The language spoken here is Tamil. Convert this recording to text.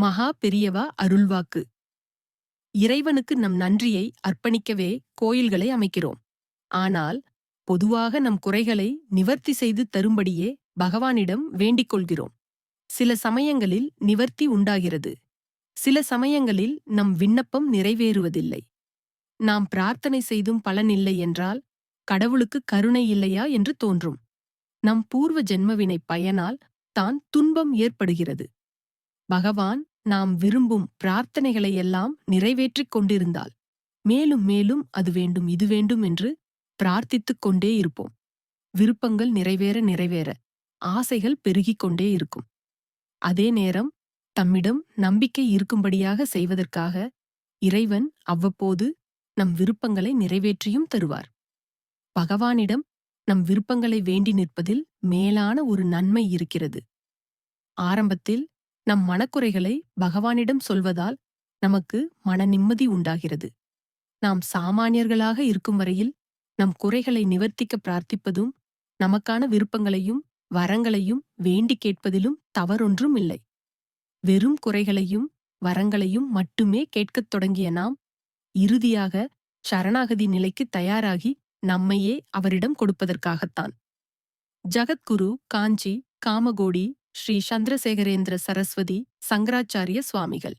மகா பெரியவா அருள்வாக்கு. இறைவனுக்கு நம் நன்றியை அர்ப்பணிக்கவே கோயில்களை அமைக்கிறோம். ஆனால் பொதுவாக நம் குறைகளை நிவர்த்தி செய்து தரும்படியே பகவானிடம் வேண்டிக் கொள்கிறோம் சில சமயங்களில் நிவர்த்தி உண்டாகிறது. சில சமயங்களில் நம் விண்ணப்பம் நிறைவேறுவதில்லை. நாம் பிரார்த்தனை செய்தும் பலனில்லை என்றால் கடவுளுக்கு கருணை இல்லையா என்று தோன்றும். நம் பூர்வ ஜென்மவினை பயனால் தான் துன்பம் ஏற்படுகிறது. பகவான் நாம் விரும்பும் பிரார்த்தனைகளையெல்லாம் நிறைவேற்றிக் கொண்டிருந்தால் மேலும் மேலும் அது வேண்டும் இது வேண்டும் என்று பிரார்த்தித்துக் கொண்டே இருப்போம். விருப்பங்கள் நிறைவேற நிறைவேற ஆசைகள் பெருகிக் கொண்டே இருக்கும். அதே நேரம் தம்மிடம் நம்பிக்கை இருக்கும்படியாக செய்வதற்காக இறைவன் அவ்வப்போது நம் விருப்பங்களை நிறைவேற்றியும் தருவார். பகவானிடம் நம் விருப்பங்களை வேண்டி நிற்பதில் மேலான ஒரு நன்மை இருக்கிறது. ஆரம்பத்தில் நம் மனக்குறைகளை பகவானிடம் சொல்வதால் நமக்கு மன நிம்மதி உண்டாகிறது. நாம் சாமானியர்களாக இருக்கும் வரையில் நம் குறைகளை நிவர்த்திக்க பிரார்த்திப்பதும் நமக்கான விருப்பங்களையும் வரங்களையும் வேண்டி கேட்பதிலும் தவறொன்றும் இல்லை. வெறும் குறைகளையும் வரங்களையும் மட்டுமே கேட்கத் தொடங்கிய நாம் இறுதியாக சரணாகதி நிலைக்கு தயாராகி நம்மையே அவரிடம் கொடுப்பதற்காகத்தான். ஜகத்குரு காஞ்சி காமகோடி ஸ்ரீ சந்திரசேகரேந்திர சரஸ்வதி சங்கராச்சாரிய சுவாமிகள்.